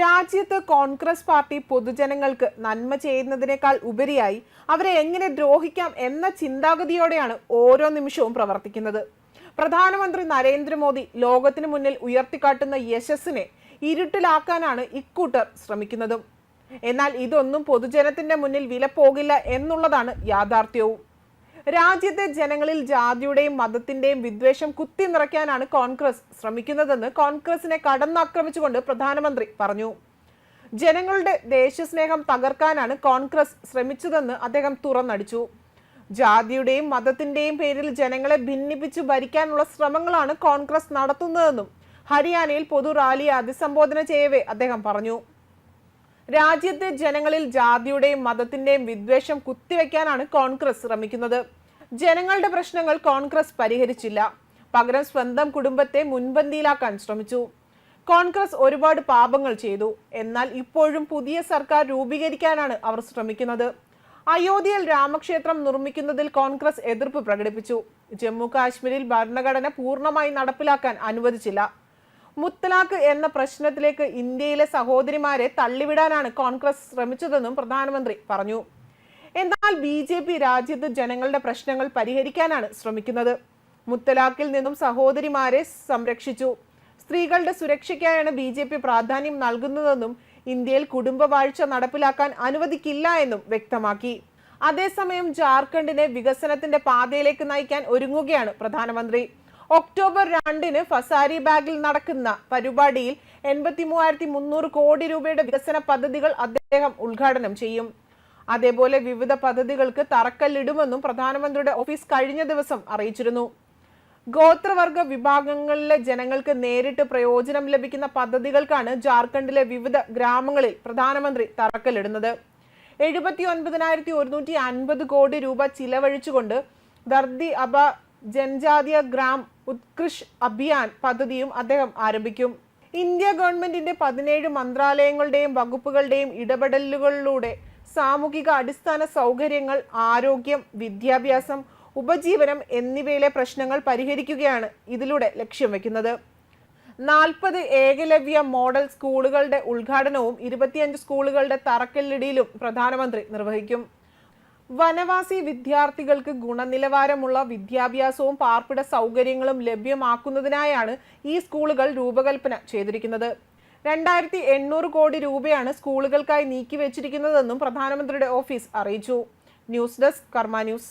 രാജ്യത്ത് കോൺഗ്രസ് പാർട്ടി പൊതുജനങ്ങൾക്ക് നന്മ ചെയ്യുന്നതിനേക്കാൾ ഉപരിയായി അവരെ എങ്ങനെ ദ്രോഹിക്കാം എന്ന ചിന്താഗതിയോടെയാണ് ഓരോ നിമിഷവും പ്രവർത്തിക്കുന്നത്. പ്രധാനമന്ത്രി നരേന്ദ്രമോദി ലോകത്തിനു മുന്നിൽ ഉയർത്തിക്കാട്ടുന്ന യശസ്സിനെ ഇരുട്ടിലാക്കാനാണ് ഇക്കൂട്ടർ ശ്രമിക്കുന്നതും. എന്നാൽ ഇതൊന്നും പൊതുജനത്തിന്റെ മുന്നിൽ വില പോകില്ല എന്നുള്ളതാണ് യാഥാർത്ഥ്യവും. രാജ്യത്തെ ജനങ്ങളിൽ ജാതിയുടെയും മതത്തിന്റെയും വിദ്വേഷം കുത്തി നിറയ്ക്കാനാണ് കോൺഗ്രസ് ശ്രമിക്കുന്നതെന്ന് കോൺഗ്രസിനെ കടന്നാക്രമിച്ചുകൊണ്ട് പ്രധാനമന്ത്രി പറഞ്ഞു. ജനങ്ങളുടെ ദേശസ്നേഹം തകർക്കാനാണ് കോൺഗ്രസ് ശ്രമിച്ചതെന്ന് അദ്ദേഹം തുറന്നടിച്ചു. ജാതിയുടെയും മതത്തിന്റെയും പേരിൽ ജനങ്ങളെ ഭിന്നിപ്പിച്ച് ഭരിക്കാനുള്ള ശ്രമങ്ങളാണ് കോൺഗ്രസ് നടത്തുന്നതെന്നും ഹരിയാനയിൽ പൊതു റാലിയെ അഭിസംബോധന ചെയ്യവേ അദ്ദേഹം പറഞ്ഞു. രാജ്യത്തെ ജനങ്ങളിൽ ജാതിയുടെയും മതത്തിന്റെയും വിദ്വേഷം കുത്തിവെക്കാനാണ് കോൺഗ്രസ് ശ്രമിക്കുന്നത്. ജനങ്ങളുടെ പ്രശ്നങ്ങൾ കോൺഗ്രസ് പരിഹരിച്ചില്ല. പകരം സ്വന്തം കുടുംബത്തെ മുൻപന്തിയിലാക്കാൻ ശ്രമിച്ചു. കോൺഗ്രസ് ഒരുപാട് പാപങ്ങൾ ചെയ്തു. എന്നാൽ ഇപ്പോഴും പുതിയ സർക്കാർ രൂപീകരിക്കാനാണ് അവർ ശ്രമിക്കുന്നത്. അയോധ്യയിൽ രാമക്ഷേത്രം നിർമ്മിക്കുന്നതിൽ കോൺഗ്രസ് എതിർപ്പ് പ്രകടിപ്പിച്ചു. ജമ്മു കാശ്മീരിൽ ഭരണഘടന പൂർണമായി നടപ്പിലാക്കാൻ അനുവദിച്ചില്ല. മുത്തലാഖ് എന്ന പ്രശ്നത്തിലേക്ക് ഇന്ത്യയിലെ സഹോദരിമാരെ തള്ളിവിടാനാണ് കോൺഗ്രസ് ശ്രമിച്ചതെന്നും പ്രധാനമന്ത്രി പറഞ്ഞു. എന്നാൽ ബി ജെ പി രാജ്യത്ത് ജനങ്ങളുടെ പ്രശ്നങ്ങൾ പരിഹരിക്കാനാണ് ശ്രമിക്കുന്നത്. മുത്തലാഖിൽ നിന്നും സഹോദരിമാരെ സംരക്ഷിച്ചു. സ്ത്രീകളുടെ സുരക്ഷയ്ക്കായാണ് ബി ജെ പി പ്രാധാന്യം നൽകുന്നതെന്നും ഇന്ത്യയിൽ കുടുംബവാഴ്ച നടപ്പിലാക്കാൻ അനുവദിക്കില്ല എന്നും വ്യക്തമാക്കി. അതേസമയം ജാർഖണ്ഡിനെ വികസനത്തിന്റെ പാതയിലേക്ക് നയിക്കാൻ ഒരുങ്ങുകയാണ് പ്രധാനമന്ത്രി. ഒക്ടോബർ രണ്ടിന് ഫസാരി ബാഗിൽ നടക്കുന്ന പരിപാടിയിൽ എൺപത്തി മൂവായിരത്തി മുന്നൂറ് കോടി രൂപയുടെ വികസന പദ്ധതികൾ അദ്ദേഹം ഉദ്ഘാടനം ചെയ്യും. അതേപോലെ വിവിധ പദ്ധതികൾക്ക് തറക്കല്ലിടുമെന്നും പ്രധാനമന്ത്രിയുടെ ഓഫീസ് കഴിഞ്ഞ ദിവസം അറിയിച്ചിരുന്നു. ഗോത്രവർഗ വിഭാഗങ്ങളിലെ ജനങ്ങൾക്ക് നേരിട്ട് പ്രയോജനം ലഭിക്കുന്ന പദ്ധതികൾക്കാണ് ജാർഖണ്ഡിലെ വിവിധ ഗ്രാമങ്ങളിൽ പ്രധാനമന്ത്രി തറക്കല്ലിടുന്നത്. എഴുപത്തി ഒൻപതിനായിരത്തി ഒരുന്നൂറ്റി അൻപത് കോടി രൂപ ചിലവഴിച്ചുകൊണ്ട് ദർദി അബ ജൻജാതീയ ഗ്രാം ഉത്കൃഷ് അഭിയാൻ പദ്ധതിയും അദ്ദേഹം ആരംഭിക്കും. ഇന്ത്യ ഗവൺമെന്റിന്റെ പതിനേഴ് മന്ത്രാലയങ്ങളുടെയും വകുപ്പുകളുടെയും ഇടപെടലുകളിലൂടെ സാമൂഹിക അടിസ്ഥാന സൗകര്യങ്ങൾ ആരോഗ്യം വിദ്യാഭ്യാസം ഉപജീവനം എന്നിവയിലെ പ്രശ്നങ്ങൾ പരിഹരിക്കുകയാണ് ഇതിലൂടെ ലക്ഷ്യം വെക്കുന്നത്. നാൽപ്പത് ഏകലവ്യ മോഡൽ സ്കൂളുകളുടെ ഉദ്ഘാടനവും ഇരുപത്തിയഞ്ച് സ്കൂളുകളുടെ തറക്കല്ലിടിയിലും പ്രധാനമന്ത്രി നിർവഹിക്കും. വനവാസി വിദ്യാർത്ഥികൾക്ക് ഗുണനിലവാരമുള്ള വിദ്യാഭ്യാസവും പാർപ്പിട സൗകര്യങ്ങളും ലഭ്യമാക്കുന്നതിനായാണ് ഈ സ്കൂളുകൾ രൂപകൽപ്പന ചെയ്തിരിക്കുന്നത്. രണ്ടായിരത്തി എണ്ണൂറ് കോടി രൂപയാണ് സ്കൂളുകൾക്കായി നീക്കിവെച്ചിരിക്കുന്നതെന്നും പ്രധാനമന്ത്രിയുടെ ഓഫീസ് അറിയിച്ചു. News desk Karma news.